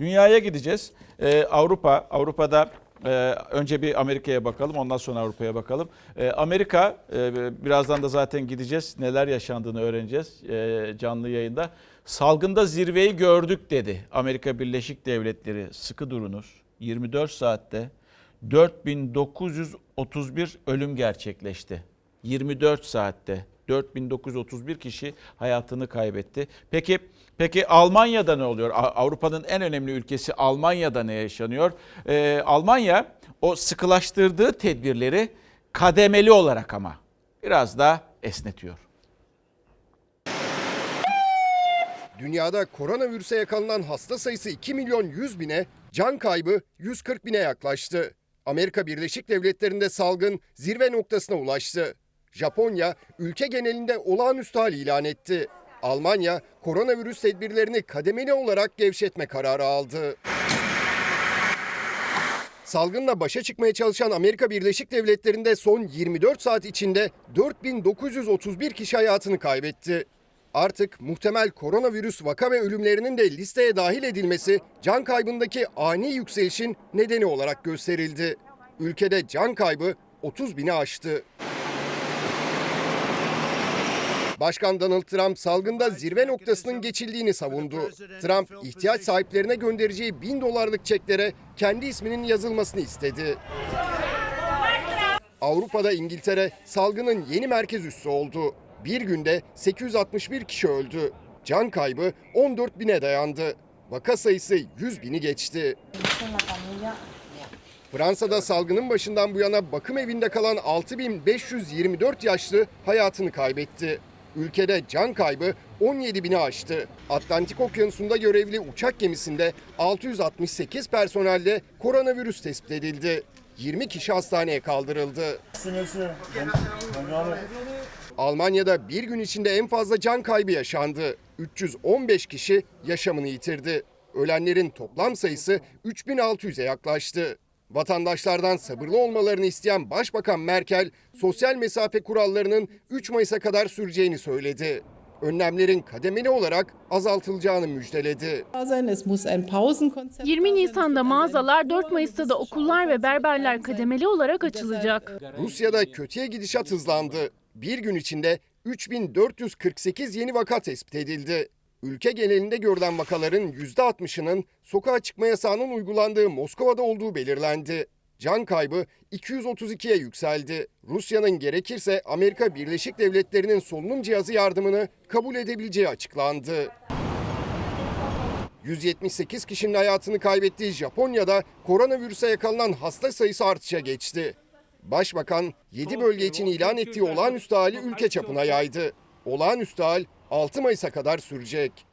Dünyaya gideceğiz. Ee, Avrupa, Avrupa'da e, önce bir Amerika'ya bakalım ondan sonra Avrupa'ya bakalım. Ee, Amerika, e, birazdan da zaten gideceğiz. Neler yaşandığını öğreneceğiz e, canlı yayında. Salgında zirveyi gördük dedi Amerika Birleşik Devletleri. Sıkı durunuz. 24 saatte 4931 ölüm gerçekleşti. 24 saatte 4931 kişi hayatını kaybetti. Peki peki Almanya'da ne oluyor? Avrupa'nın en önemli ülkesi Almanya'da ne yaşanıyor? Ee, Almanya o sıkılaştırdığı tedbirleri kademeli olarak ama biraz daha esnetiyor. Dünyada koronavirüse yakalanan hasta sayısı 2 milyon 100 bine, can kaybı 140 bine yaklaştı. Amerika Birleşik Devletleri'nde salgın zirve noktasına ulaştı. Japonya ülke genelinde olağanüstü hal ilan etti. Almanya koronavirüs tedbirlerini kademeli olarak gevşetme kararı aldı. Salgınla başa çıkmaya çalışan Amerika Birleşik Devletleri'nde son 24 saat içinde 4931 kişi hayatını kaybetti. Artık muhtemel koronavirüs vaka ve ölümlerinin de listeye dahil edilmesi can kaybındaki ani yükselişin nedeni olarak gösterildi. Ülkede can kaybı 30 bini aştı. Başkan Donald Trump salgında zirve noktasının geçildiğini savundu. Trump ihtiyaç sahiplerine göndereceği bin dolarlık çeklere kendi isminin yazılmasını istedi. Avrupa'da İngiltere salgının yeni merkez üssü oldu. Bir günde 861 kişi öldü. Can kaybı 14 bine dayandı. Vaka sayısı 100 bini geçti. Fransa'da salgının başından bu yana bakım evinde kalan 6524 yaşlı hayatını kaybetti. Ülkede can kaybı 17 bini aştı. Atlantik Okyanusu'nda görevli uçak gemisinde 668 personelle koronavirüs tespit edildi. 20 kişi hastaneye kaldırıldı. Almanya'da bir gün içinde en fazla can kaybı yaşandı. 315 kişi yaşamını yitirdi. Ölenlerin toplam sayısı 3600'e yaklaştı. Vatandaşlardan sabırlı olmalarını isteyen Başbakan Merkel, sosyal mesafe kurallarının 3 Mayıs'a kadar süreceğini söyledi. Önlemlerin kademeli olarak azaltılacağını müjdeledi. sein. Es muss ein Pausenkonzept 20 Nisan'da mağazalar, 4 Mayıs'ta da okullar ve berberler kademeli olarak açılacak. Rusya'da kötüye gidişat hızlandı. Bir gün içinde 3448 yeni vaka tespit edildi. Ülke genelinde görülen vakaların %60'ının sokağa çıkma yasağının uygulandığı Moskova'da olduğu belirlendi. Can kaybı 232'ye yükseldi. Rusya'nın gerekirse Amerika Birleşik Devletleri'nin solunum cihazı yardımını kabul edebileceği açıklandı. 178 kişinin hayatını kaybettiği Japonya'da koronavirüse yakalanan hasta sayısı artışa geçti. Başbakan 7 bölge için ilan ettiği olağanüstü hali ülke çapına yaydı. Olağanüstü hal 6 Mayıs'a kadar sürecek.